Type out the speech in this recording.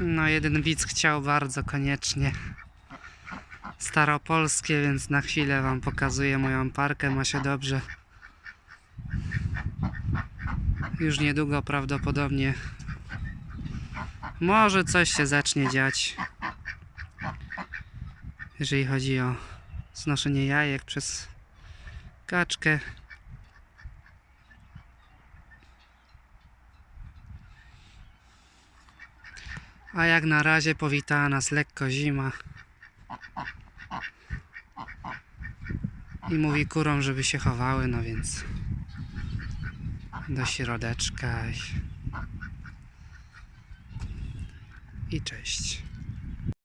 No, jeden widz chciał bardzo koniecznie staropolskie, więc na chwilę wam pokazuję moją parkę. Ma się dobrze. Już niedługo prawdopodobnie może coś się zacznie dziać. Jeżeli chodzi o znoszenie jajek przez kaczkę. A jak na razie powitała nas lekko zima. I mówi kurom, żeby się chowały, no więc do środeczka i, i cześć.